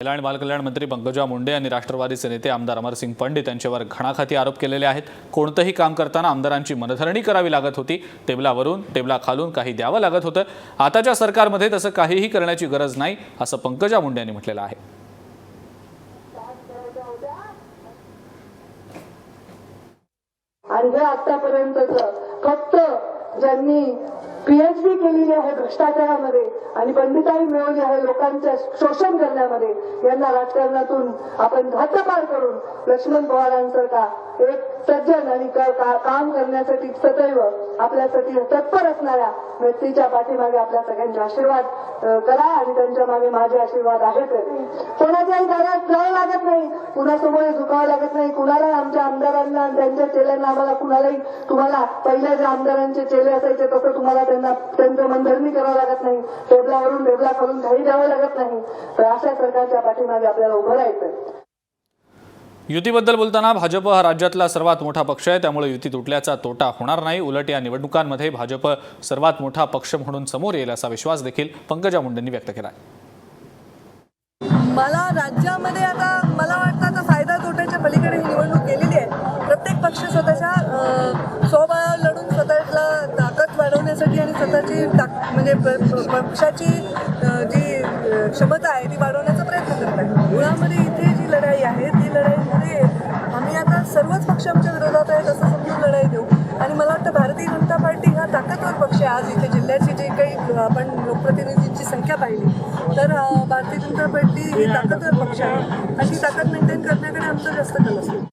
महिला आणि बालकल्याण मंत्री पंकजा मुंडे यांनी राष्ट्रवादीचे नेते आमदार अमरसिंग पंडित यांच्यावर घणाखाती आरोप केलेले आहेत. कोणतंही काम करताना आमदारांची मनधरणी करावी लागत होती. टेबलावरून टेबलाखालून काही द्यावं लागत होतं. आताच्या सरकारमध्ये तसं काहीही करण्याची गरज नाही असं पंकजा मुंडे यांनी म्हटलेलं आहे. आणि हे फक्त ज्यांनी पीएचडी केलेली आहे भ्रष्टाचारामध्ये आणि बंदिताई मिळवली आहे लोकांचे शोषण करण्यामध्ये. यांना राजकारणातून आपण हद्दपार करून लक्ष्मण पवारांसारखा एक सज्जन आणि काम करण्यासाठी सदैव आपल्यासाठी तत्पर असणाऱ्या व्यक्तीच्या पाठीमागे आपल्या सगळ्यांचे आशीर्वाद करा आणि त्यांच्या मागे माझे आशीर्वाद आहेत. कोणाच्याही दारात जावं लागत नाही. कुणासमोर झुकावं लागत नाही कुणालाही आमच्या आमदारांना आणि त्यांच्या चेल्यांना आम्हाला कुणालाही तुम्हाला पहिल्या ज्या आमदारांचे चेले असायचे तसं तुम्हाला त्यांना त्यांचं मनधरणी करावं लागत नाही. टेबलावरून टेबला करून काही द्यावं लागत नाही. तर अशा सरकारच्या पाठीमागे आपल्याला उभं राहायचं युतीबद्दल बोलताना भाजप हा राज्यातला सर्वात मोठा पक्ष आहे. त्यामुळे युती तुटल्याचा तोटा होणार नाही. उलट या निवडणुकांमध्ये भाजप सर्वात मोठा पक्ष म्हणून समोर येईल असा विश्वास देखील पंकजा मुंडेंनी व्यक्त केला मला राज्यामध्ये वाढवण्यासाठी स्वतःची ताक म्हणजे प- पक्षाची जी क्षमता आहे ती वाढवण्याचा प्रयत्न करतात मुळामध्ये इथे जी लढाई आहे ती लढाईमध्ये आम्ही आता सर्वच पक्ष आमच्या विरोधात आहेत असं समजून लढाई देऊ. आणि मला वाटतं भारतीय जनता पार्टी हा ताकदवर पक्ष आहे. आज इथे जिल्ह्याची जे काही आपण लोकप्रतिनिधींची संख्या पाहिली तर भारतीय जनता पार्टी ही ताकदवर पक्ष आहे. आणि ती ताकद मेंटेन करण्याकडे आमचा जास्त कल असतो.